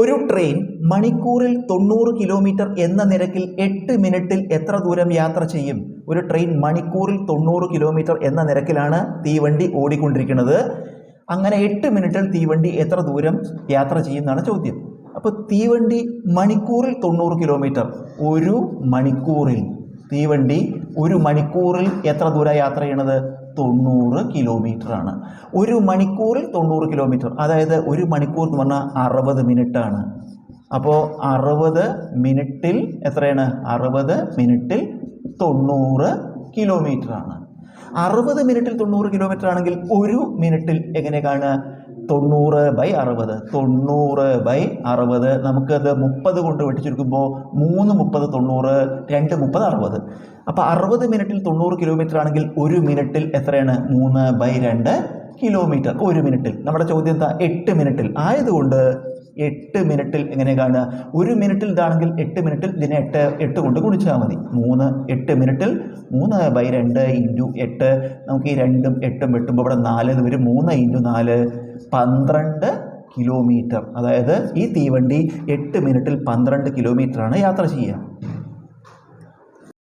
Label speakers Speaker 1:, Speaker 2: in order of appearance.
Speaker 1: ഒരു ട്രെയിൻ മണിക്കൂറിൽ തൊണ്ണൂറ് കിലോമീറ്റർ എന്ന നിരക്കിൽ എട്ട് മിനിറ്റിൽ എത്ര ദൂരം യാത്ര ചെയ്യും? ഒരു ട്രെയിൻ മണിക്കൂറിൽ തൊണ്ണൂറ് കിലോമീറ്റർ എന്ന നിരക്കിലാണ് തീവണ്ടി ഓടിക്കൊണ്ടിരിക്കുന്നത്. അങ്ങനെ എട്ട് മിനിറ്റിൽ തീവണ്ടി എത്ര ദൂരം യാത്ര ചെയ്യും ചെയ്യുന്നതാണ് ചോദ്യം. അപ്പോൾ തീവണ്ടി മണിക്കൂറിൽ തൊണ്ണൂറ് കിലോമീറ്റർ. ഒരു മണിക്കൂറിൽ. തീവണ്ടി ഒരു മണിക്കൂറിൽ എത്ര ദൂരം യാത്ര ചെയ്യണത്? തൊണ്ണൂറ് ആണ് ഒരു മണിക്കൂറിൽ തൊണ്ണൂറ് കിലോമീറ്റർ അതായത് ഒരു മണിക്കൂർ എന്ന് പറഞ്ഞാൽ അറുപത് ആണ് അപ്പോൾ അറുപത് മിനിറ്റിൽ എത്രയാണ്? അറുപത് മിനിറ്റിൽ തൊണ്ണൂറ് ആണ് അറുപത് മിനിറ്റിൽ തൊണ്ണൂറ് കിലോമീറ്റർ ആണെങ്കിൽ ഒരു മിനിറ്റിൽ എങ്ങനെ കാണുക തൊണ്ണൂറ് ബൈ അറുപത്. തൊണ്ണൂറ് ബൈ അറുപത്. നമുക്കത് മുപ്പത് കൊണ്ട് വെട്ടിച്ചുരുക്കുമ്പോൾ മൂന്ന് മുപ്പത് തൊണ്ണൂറ് രണ്ട് മുപ്പത് അറുപത്. അപ്പോൾ അറുപത് മിനിറ്റിൽ തൊണ്ണൂറ് കിലോമീറ്റർ ആണെങ്കിൽ ഒരു മിനിറ്റിൽ എത്രയാണ്? മൂന്ന് ബൈ രണ്ട് കിലോമീറ്റർ ഒരു മിനിറ്റിൽ. നമ്മുടെ ചോദ്യം എന്താ? എട്ട് മിനിറ്റിൽ. ആയതുകൊണ്ട് എട്ട് മിനിറ്റിൽ എങ്ങനെ കാണുക ഒരു മിനിറ്റിൽ ഇതാണെങ്കിൽ എട്ട് മിനിറ്റിൽ ഇതിനെ എട്ട് എട്ട് കൊണ്ട് ഗുണിച്ചാൽ മതി. മൂന്ന് എട്ട് മിനിറ്റിൽ മൂന്ന് ബൈ രണ്ട് ഇന്റു എട്ട്. നമുക്ക് ഈ രണ്ടും എട്ടും വെട്ടുമ്പോൾ ഇവിടെ നാല് ഇത് വരും. മൂന്ന് ഇന്റു നാല് പന്ത്രണ്ട് കിലോമീറ്റർ. അതായത് ഈ തീവണ്ടി എട്ട് മിനിറ്റിൽ പന്ത്രണ്ട് കിലോമീറ്ററാണ് യാത്ര ചെയ്യുക.